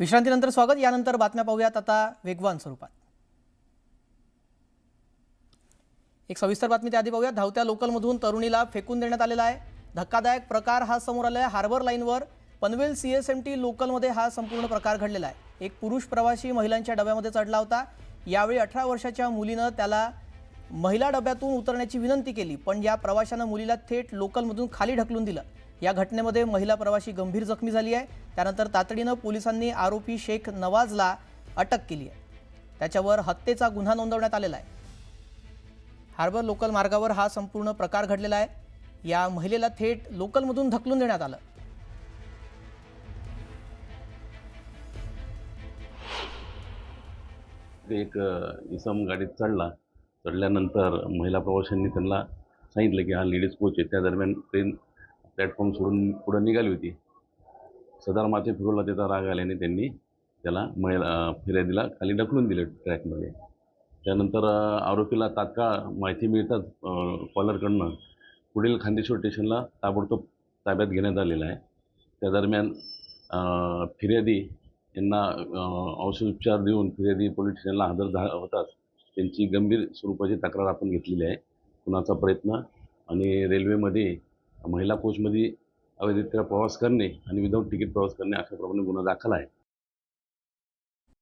विश्रांतीनंतर स्वागत यानंतर बातम्या पाहूयात आता वेगवान स्वरूपात. एक सविस्तर बातमी त्याआधी पाहूया धावत्या लोकलमधून तरुणीला फेकून देण्यात आलेला आहे. धक्कादायक प्रकार हा समोर आला आहे हार्बर लाईनवर Panvel C S M T लोकलमध्ये हा संपूर्ण प्रकार घडलेला आहे. एक पुरुष प्रवासी महिलांच्या डब्यामध्ये चढला होता. यावेळी अठरा वर्षाच्या मुलीनं त्याला महिला डब्यातून उतरण्याची विनंती केली पण या प्रवाशानं मुलीला थेट लोकलमधून खाली ढकलून दिलं. या घटनेमध्ये महिला प्रवाशी गंभीर जखमी झाली आहे. त्यानंतर तातडीनं पोलिसांनी आरोपी शेख नवाजला अटक केली आहे. त्याच्यावर हत्येचा गुन्हा नोंदवण्यात आलेला आहे. हार्बर लोकल मार्गावर हा संपूर्ण प्रकार घडलेला आहे. या महिलेला थेट लोकलमधून ढकलून देण्यात आलं. एक इसम गाडीत चढला. चढल्यानंतर महिला प्रवाशांनी त्यांना सांगितलं की हा लेडीज कोच आहे. त्या दरम्यान ट्रेन प्लॅटफॉर्म सोडून पुढं निघाली होती. सदार माथे फिरवला त्याचा राग आल्याने त्यांनी त्याला महिला फिर्यादीला खाली ढकलून दिले ट्रॅकमध्ये. त्यानंतर आरोपीला तात्काळ माहिती मिळताच कॉलरकडनं पुढील खांदेश्वर स्टेशनला ताबडतोब ताब्यात घेण्यात आलेलं आहे. त्या दरम्यान फिर्यादी यांना औषध औषधोपचार देऊन फिर्यादी पोलीस स्टेशनला हजर झा होताच. त्यांची गंभीर स्वरूपाची तक्रार आपण घेतलेली आहे. कुणाचा प्रयत्न आणि रेल्वेमध्ये महिला कोचमध्ये अवैधरित्या प्रवास करणे आणि विदाऊट तिकीट प्रवास करणे अशा प्रमाणे गुन्हा दाखल आहे.